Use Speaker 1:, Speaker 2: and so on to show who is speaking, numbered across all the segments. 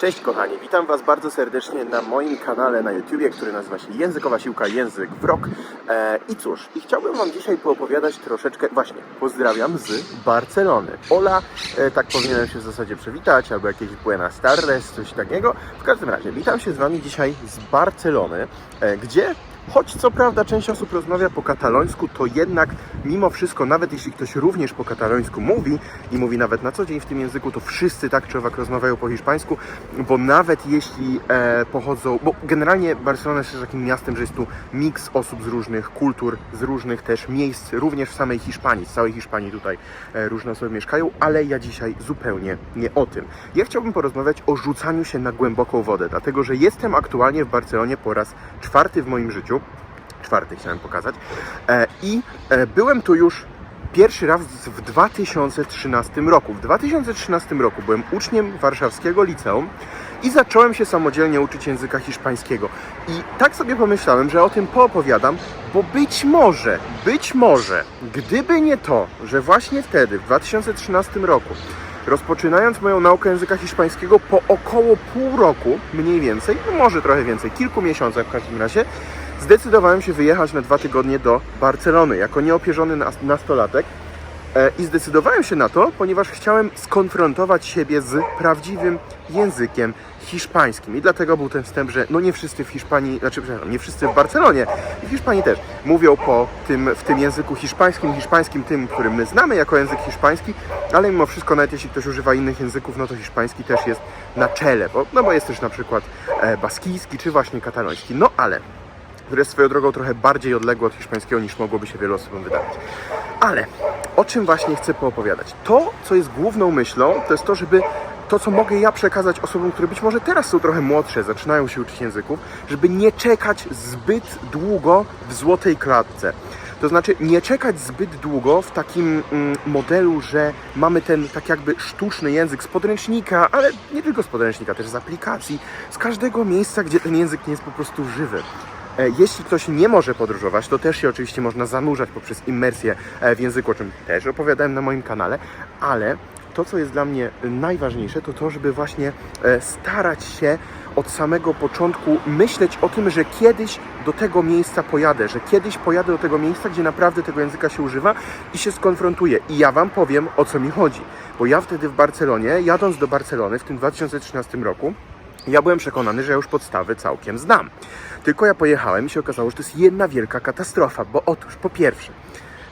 Speaker 1: Cześć kochani, witam Was bardzo serdecznie na moim kanale na YouTubie, który nazywa się Językowa Siłka Język w Rok. E, I cóż, i chciałbym Wam dzisiaj poopowiadać troszeczkę, właśnie, pozdrawiam z Barcelony. Ola, e, tak powinienem się w zasadzie przywitać, albo jakieś Buenas tardes, coś takiego. W każdym razie, witam się z Wami dzisiaj z Barcelony, e, gdzie Choć co prawda część osób rozmawia po katalońsku, to jednak mimo wszystko, nawet jeśli ktoś również po katalońsku mówi i mówi nawet na co dzień w tym języku, to wszyscy tak czy owak rozmawiają po hiszpańsku, bo nawet jeśli e, pochodzą, bo generalnie Barcelona jest takim miastem, że jest tu miks osób z różnych kultur, z różnych też miejsc, również w samej Hiszpanii, z całej Hiszpanii tutaj e, różne osoby mieszkają, ale ja dzisiaj zupełnie nie o tym. Ja chciałbym porozmawiać o rzucaniu się na głęboką wodę, dlatego że jestem aktualnie w Barcelonie po raz czwarty w moim życiu czwarty chciałem pokazać. E, I e, byłem tu już pierwszy raz w 2013 roku. W 2013 roku byłem uczniem warszawskiego liceum i zacząłem się samodzielnie uczyć języka hiszpańskiego. I tak sobie pomyślałem, że o tym poopowiadam, bo być może, być może, gdyby nie to, że właśnie wtedy, w 2013 roku, rozpoczynając moją naukę języka hiszpańskiego po około pół roku, mniej więcej, no może trochę więcej, kilku miesiącach w każdym razie, zdecydowałem się wyjechać na dwa tygodnie do Barcelony jako nieopierzony nas- nastolatek. E, I zdecydowałem się na to, ponieważ chciałem skonfrontować siebie z prawdziwym językiem hiszpańskim. I dlatego był ten wstęp, że no nie wszyscy w Hiszpanii, znaczy przepraszam, nie wszyscy w Barcelonie i w Hiszpanii też mówią po tym, w tym języku hiszpańskim, hiszpańskim tym, który my znamy jako język hiszpański, ale mimo wszystko, nawet jeśli ktoś używa innych języków, no to hiszpański też jest na czele, bo, no bo jest też na przykład e, baskijski czy właśnie kataloński. No ale które jest swoją drogą trochę bardziej odległe od hiszpańskiego niż mogłoby się wielu osobom wydawać. Ale o czym właśnie chcę poopowiadać? To, co jest główną myślą, to jest to, żeby to, co mogę ja przekazać osobom, które być może teraz są trochę młodsze, zaczynają się uczyć języków, żeby nie czekać zbyt długo w złotej klatce. To znaczy nie czekać zbyt długo w takim mm, modelu, że mamy ten tak jakby sztuczny język z podręcznika, ale nie tylko z podręcznika, też z aplikacji, z każdego miejsca, gdzie ten język nie jest po prostu żywy. E, Jeśli ktoś nie może podróżować, to też się oczywiście można zanurzać poprzez immersję e, w języku, o czym też opowiadałem na moim kanale, ale to, co jest dla mnie najważniejsze, to to, żeby właśnie e, starać się od samego początku myśleć o tym, że kiedyś do tego miejsca pojadę, że kiedyś pojadę do tego miejsca, gdzie naprawdę tego języka się używa i się skonfrontuję. I ja Wam powiem, o co mi chodzi. Bo ja wtedy w Barcelonie, jadąc do Barcelony w tym 2013 roku, ja byłem przekonany, że ja już podstawy całkiem znam. Tylko ja pojechałem i się okazało, że to jest jedna wielka katastrofa, bo otóż po pierwsze,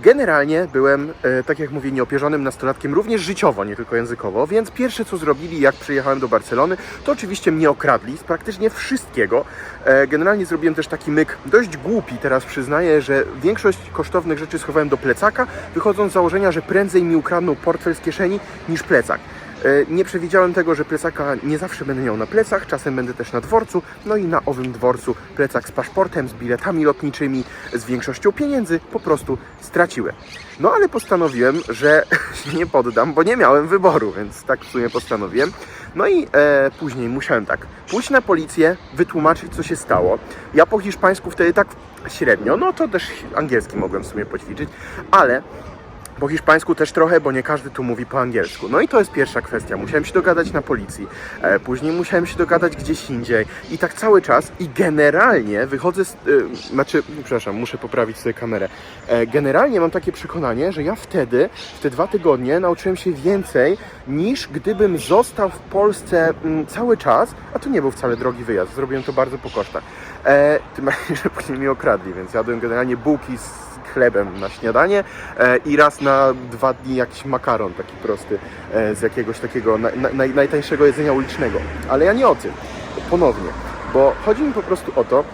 Speaker 1: generalnie byłem, e, tak jak mówię, nieopierzonym nastolatkiem również życiowo, nie tylko językowo, więc pierwsze co zrobili, jak przyjechałem do Barcelony, to oczywiście mnie okradli z praktycznie wszystkiego. E, generalnie zrobiłem też taki myk dość głupi, teraz przyznaję, że większość kosztownych rzeczy schowałem do plecaka, wychodząc z założenia, że prędzej mi ukradną portfel z kieszeni niż plecak. E, Nie przewidziałem tego, że plecaka nie zawsze będę miał na plecach, czasem będę też na dworcu, no i na owym dworcu plecak z paszportem, z biletami lotniczymi, z większością pieniędzy po prostu straciłem. No ale postanowiłem, że się nie poddam, bo nie miałem wyboru, więc tak w sumie postanowiłem. No i e, później musiałem tak pójść na policję, wytłumaczyć co się stało. Ja po hiszpańsku wtedy tak średnio, no to też angielski mogłem w sumie poćwiczyć, ale po hiszpańsku też trochę, bo nie każdy tu mówi po angielsku. No i to jest pierwsza kwestia. Musiałem się dogadać na policji, e, później musiałem się dogadać gdzieś indziej i tak cały czas i generalnie wychodzę z... E, znaczy, przepraszam, muszę poprawić sobie kamerę. E, generalnie mam takie przekonanie, że ja wtedy, w te dwa tygodnie nauczyłem się więcej niż gdybym został w Polsce mm, cały czas, a to nie był wcale drogi wyjazd, zrobiłem to bardzo po kosztach. E, tym bardziej, że później mi okradli, więc jadłem generalnie bułki z chlebem na śniadanie e, i raz na dwa dni jakiś makaron taki prosty e, z jakiegoś takiego na, na, naj, najtańszego jedzenia ulicznego. Ale ja nie o tym, ponownie, bo chodzi mi po prostu o to,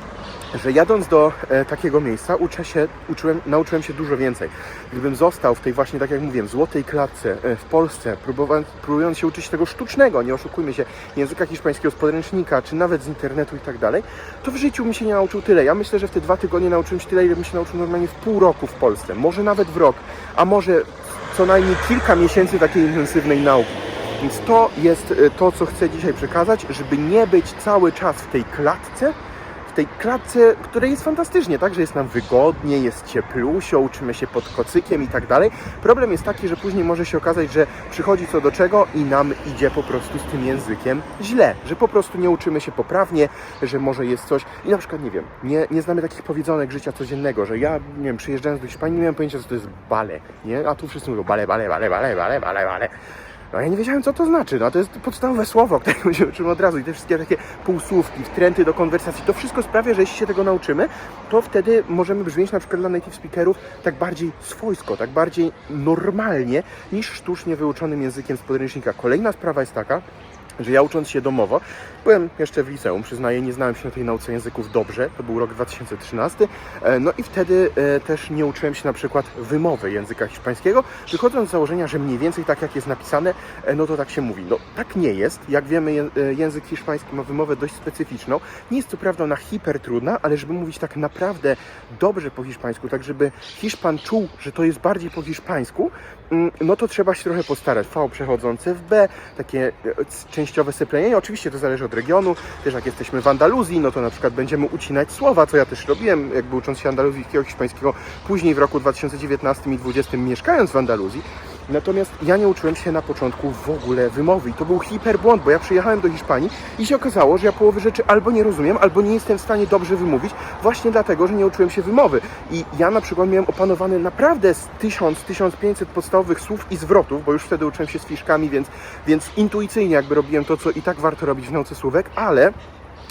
Speaker 1: że jadąc do e, takiego miejsca uczę się, uczyłem, nauczyłem się dużo więcej. Gdybym został w tej właśnie, tak jak mówiłem, złotej klatce e, w Polsce, próbując, próbując się uczyć tego sztucznego, nie oszukujmy się, języka hiszpańskiego z podręcznika, czy nawet z internetu i tak dalej, to w życiu mi się nie nauczył tyle. Ja myślę, że w te dwa tygodnie nauczyłem się tyle, ile bym się nauczył normalnie w pół roku w Polsce, może nawet w rok, a może co najmniej kilka miesięcy takiej intensywnej nauki. Więc to jest e, to, co chcę dzisiaj przekazać, żeby nie być cały czas w tej klatce, w tej klatce, której jest fantastycznie, tak, że jest nam wygodnie, jest cieplusio, uczymy się pod kocykiem i tak dalej. Problem jest taki, że później może się okazać, że przychodzi co do czego i nam idzie po prostu z tym językiem źle, że po prostu nie uczymy się poprawnie, że może jest coś i na przykład, nie wiem, nie, nie znamy takich powiedzonek życia codziennego, że ja, nie wiem, przyjeżdżając do Hiszpanii nie miałem pojęcia, co to jest bale, nie? A tu wszyscy mówią bale, bale, bale, bale, bale, bale, bale. No ja nie wiedziałem, co to znaczy. No to jest podstawowe słowo, którego się uczymy od razu. I te wszystkie takie półsłówki, wtręty do konwersacji, to wszystko sprawia, że jeśli się tego nauczymy, to wtedy możemy brzmieć na przykład dla native speakerów tak bardziej swojsko, tak bardziej normalnie, niż sztucznie wyuczonym językiem z podręcznika. Kolejna sprawa jest taka, że ja ucząc się domowo, byłem jeszcze w liceum, przyznaję, nie znałem się na tej nauce języków dobrze, to był rok 2013, e, no i wtedy e, też nie uczyłem się na przykład wymowy języka hiszpańskiego, wychodząc z założenia, że mniej więcej tak jak jest napisane, e, no to tak się mówi. No tak nie jest, jak wiemy ję- język hiszpański ma wymowę dość specyficzną, nie jest to prawda ona hiper trudna, ale żeby mówić tak naprawdę dobrze po hiszpańsku, tak żeby Hiszpan czuł, że to jest bardziej po hiszpańsku, no to trzeba się trochę postarać. V przechodzące w B, takie e, częściowe seplenienie. Oczywiście to zależy od regionu. Też jak jesteśmy w Andaluzji, no to na przykład będziemy ucinać słowa, co ja też robiłem, jakby ucząc się andaluzijskiego, hiszpańskiego, później w roku 2019 i 2020 mieszkając w Andaluzji. Natomiast ja nie uczyłem się na początku w ogóle wymowy i to był hiperbłąd, bo ja przyjechałem do Hiszpanii i się okazało, że ja połowy rzeczy albo nie rozumiem, albo nie jestem w stanie dobrze wymówić, właśnie dlatego, że nie uczyłem się wymowy. I ja na przykład miałem opanowane naprawdę z 1000-1500 podstawowych słów i zwrotów, bo już wtedy uczyłem się z fiszkami, więc, więc intuicyjnie jakby robiłem to, co i tak warto robić w nauce słówek, ale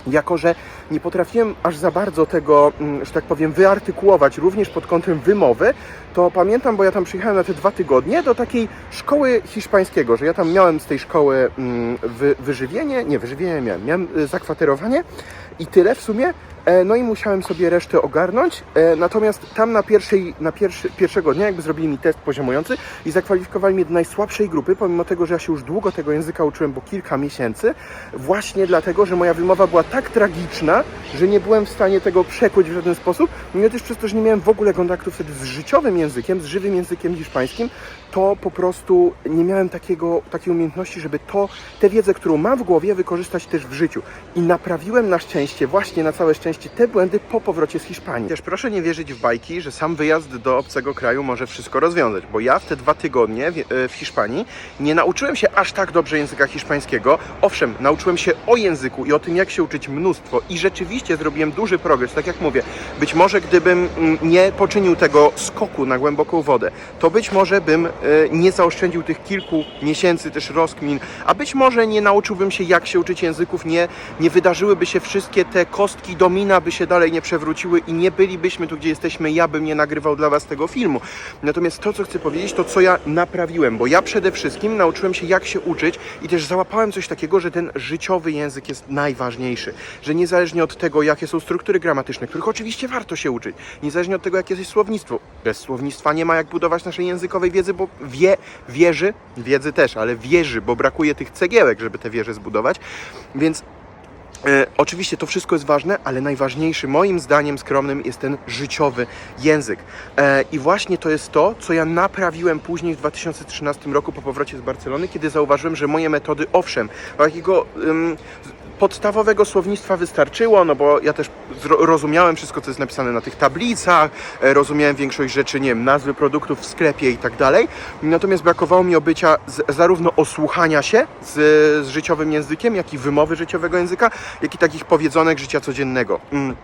Speaker 1: jako że nie potrafiłem aż za bardzo tego, mm, że tak powiem, wyartykułować również pod kątem wymowy, to pamiętam, bo ja tam przyjechałem na te dwa tygodnie do takiej szkoły hiszpańskiego, że ja tam miałem z tej szkoły mm, wy, wyżywienie, nie wyżywienie miałem, miałem y, zakwaterowanie i tyle w sumie. E, No i musiałem sobie resztę ogarnąć. E, Natomiast tam na, pierwszej, na pierwszy, pierwszego dnia jakby zrobili mi test poziomujący i zakwalifikowali mnie do najsłabszej grupy, pomimo tego, że ja się już długo tego języka uczyłem, bo kilka miesięcy, właśnie dlatego, że moja wymowa była tak tragiczna, że nie byłem w stanie tego przekuć w żaden sposób. No też przez to, że nie miałem w ogóle kontaktu wtedy z życiowym językiem, z żywym językiem hiszpańskim, to po prostu nie miałem takiego, takiej umiejętności, żeby to, tę wiedzę, którą mam w głowie, wykorzystać też w życiu. I naprawiłem na szczęście, właśnie na całe szczęście, te błędy po powrocie z Hiszpanii. Też proszę nie wierzyć w bajki, że sam wyjazd do obcego kraju może wszystko rozwiązać, bo ja w te dwa tygodnie w, e, w Hiszpanii nie nauczyłem się aż tak dobrze języka hiszpańskiego. Owszem, nauczyłem się o języku i o tym, jak się uczyć mnóstwo i rzeczywiście zrobiłem duży progres, tak jak mówię. Być może gdybym mm, nie poczynił tego skoku na głęboką wodę, to być może bym e, nie zaoszczędził tych kilku miesięcy też rozkmin, a być może nie nauczyłbym się, jak się uczyć języków, nie, nie wydarzyłyby się wszystkie te kostki domina, by się dalej nie przewróciły i nie bylibyśmy tu, gdzie jesteśmy, ja bym nie nagrywał dla Was tego filmu. Natomiast to, co chcę powiedzieć, to co ja naprawiłem, bo ja przede wszystkim nauczyłem się, jak się uczyć i też załapałem coś takiego, że ten życiowy język jest najważniejszy, że niezależnie od tego, jakie są struktury gramatyczne, których oczywiście warto się uczyć, niezależnie od tego, jakie jest słownictwo, bez słownictwa nie ma jak budować naszej językowej wiedzy, bo wie, wieży, wiedzy też, ale wieży, bo brakuje tych cegiełek, żeby te wieże zbudować, więc E, oczywiście to wszystko jest ważne, ale najważniejszy moim zdaniem skromnym jest ten życiowy język. E, I właśnie to jest to, co ja naprawiłem później w 2013 roku po powrocie z Barcelony, kiedy zauważyłem, że moje metody, owszem, takiego podstawowego słownictwa wystarczyło, no bo ja też rozumiałem wszystko, co jest napisane na tych tablicach, e, rozumiałem większość rzeczy, nie wiem, nazwy produktów w sklepie i tak dalej. Natomiast brakowało mi obycia z, zarówno osłuchania się z, z życiowym językiem, jak i wymowy życiowego języka, jak i takich powiedzonek życia codziennego. Mm.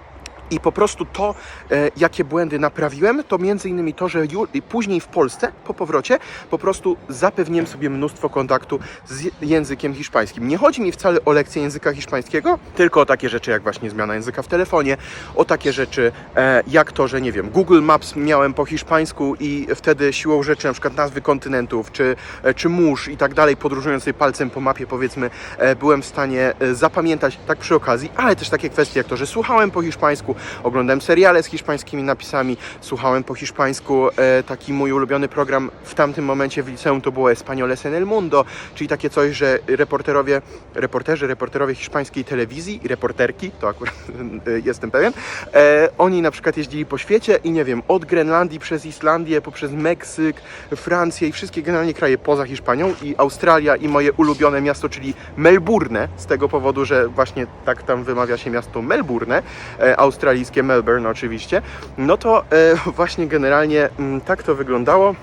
Speaker 1: I po prostu to, e, jakie błędy naprawiłem, to między innymi to, że ju, później w Polsce, po powrocie, po prostu zapewniłem sobie mnóstwo kontaktu z językiem hiszpańskim. Nie chodzi mi wcale o lekcję języka hiszpańskiego, tylko o takie rzeczy jak właśnie zmiana języka w telefonie, o takie rzeczy e, jak to, że nie wiem, Google Maps miałem po hiszpańsku i wtedy siłą rzeczy na przykład nazwy kontynentów, czy, e, czy mórz i tak dalej, podróżując sobie palcem po mapie powiedzmy, e, byłem w stanie e, zapamiętać tak przy okazji, ale też takie kwestie jak to, że słuchałem po hiszpańsku, oglądałem seriale z hiszpańskimi napisami, słuchałem po hiszpańsku. E, taki mój ulubiony program w tamtym momencie w liceum to było Españoles en el Mundo, czyli takie coś, że reporterowie, reporterzy, reporterowie hiszpańskiej telewizji i reporterki, to akurat e, jestem pewien, e, oni na przykład jeździli po świecie i nie wiem, od Grenlandii przez Islandię, poprzez Meksyk, Francję i wszystkie generalnie kraje poza Hiszpanią i Australia i moje ulubione miasto, czyli Melbourne, z tego powodu, że właśnie tak tam wymawia się miasto Melbourne, e, australijskie Melbourne oczywiście, no to e, właśnie generalnie mm, tak to wyglądało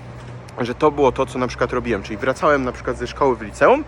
Speaker 1: że to było to, co na przykład robiłem, czyli wracałem na przykład ze szkoły w liceum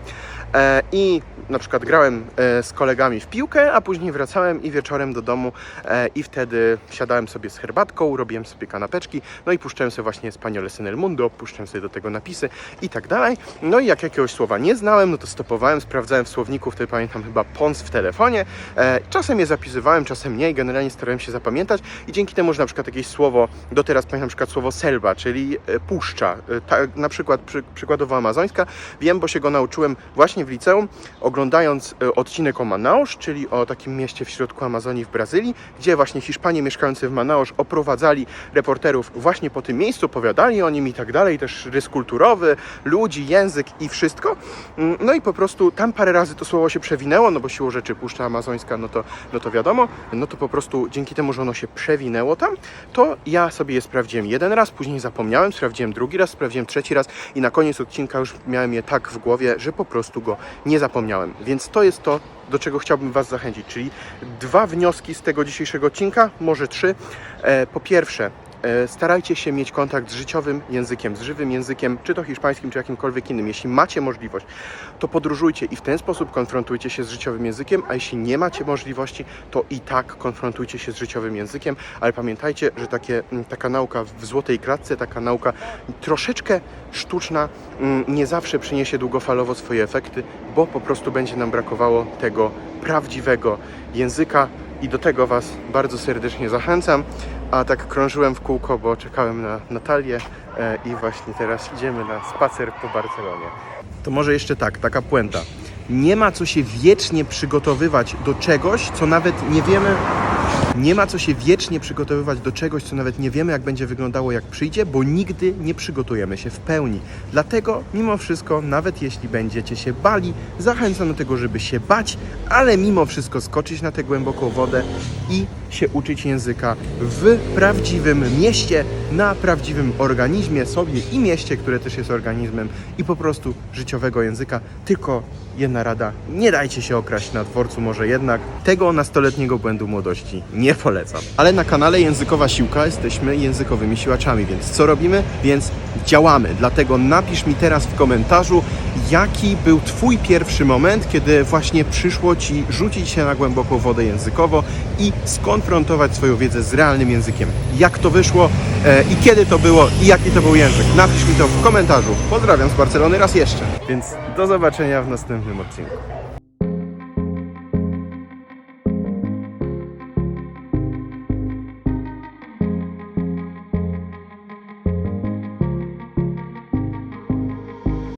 Speaker 1: i na przykład grałem e, z kolegami w piłkę, a później wracałem i wieczorem do domu e, i wtedy siadałem sobie z herbatką, robiłem sobie kanapeczki, no i puszczałem sobie właśnie Españoles en el Mundo, puszczałem sobie do tego napisy i tak dalej. No i jak jakiegoś słowa nie znałem, no to stopowałem, sprawdzałem w słowniku, wtedy pamiętam chyba pons w telefonie, e, czasem je zapisywałem, czasem nie i generalnie starałem się zapamiętać i dzięki temu, że na przykład jakieś słowo, do teraz pamiętam na przykład słowo selva, czyli e, puszcza, e, na przykład przy, przykładowo amazońska, wiem, bo się go nauczyłem właśnie w liceum, oglądając e, odcinek o Manaus, czyli o takim mieście w środku Amazonii w Brazylii, gdzie właśnie Hiszpanie mieszkający w Manaus oprowadzali reporterów właśnie po tym miejscu, opowiadali o nim i tak dalej, też rys kulturowy, ludzi, język i wszystko. Mm, No i po prostu tam parę razy to słowo się przewinęło, no bo siłą rzeczy Puszcza Amazońska, no to, no to wiadomo, no to po prostu dzięki temu, że ono się przewinęło tam, to ja sobie je sprawdziłem jeden raz, później zapomniałem, sprawdziłem drugi raz, sprawdziłem trzeci raz i na koniec odcinka już miałem je tak w głowie, że po prostu go nie zapomniałem. Więc to jest to, do czego chciałbym Was zachęcić, czyli dwa wnioski z tego dzisiejszego odcinka, może trzy. E, po pierwsze, starajcie się mieć kontakt z życiowym językiem, z żywym językiem, czy to hiszpańskim, czy jakimkolwiek innym. Jeśli macie możliwość, to podróżujcie i w ten sposób konfrontujcie się z życiowym językiem, a jeśli nie macie możliwości, to i tak konfrontujcie się z życiowym językiem, ale pamiętajcie, że takie, mm, taka nauka w złotej klatce, taka nauka troszeczkę sztuczna, mm, nie zawsze przyniesie długofalowo swoje efekty, bo po prostu będzie nam brakowało tego prawdziwego języka i do tego Was bardzo serdecznie zachęcam. A tak krążyłem w kółko, bo czekałem na Natalię e, i właśnie teraz idziemy na spacer po Barcelonie. To może jeszcze tak, taka puenta. Nie ma co się wiecznie przygotowywać do czegoś, co nawet nie wiemy, nie ma co się wiecznie przygotowywać do czegoś, co nawet nie wiemy, jak będzie wyglądało, jak przyjdzie, bo nigdy nie przygotujemy się w pełni. Dlatego, mimo wszystko, nawet jeśli będziecie się bali, zachęcam do tego, żeby się bać, ale mimo wszystko skoczyć na tę głęboką wodę i się uczyć języka w prawdziwym mieście, na prawdziwym organizmie sobie i mieście, które też jest organizmem i po prostu życiowego języka. Tylko jedna rada, nie dajcie się okraść na dworcu, może jednak tego nastoletniego błędu młodości nie polecam. Ale na kanale Językowa Siłka jesteśmy językowymi siłaczami, więc co robimy? Więc działamy. Dlatego napisz mi teraz w komentarzu, jaki był Twój pierwszy moment, kiedy właśnie przyszło Ci rzucić się na głęboką wodę językowo i skonfrontować swoją wiedzę z realnym językiem. Jak to wyszło e, i kiedy to było i jaki to był język. Napisz mi to w komentarzu. Pozdrawiam z Barcelony raz jeszcze. Więc do zobaczenia w następnym odcinku.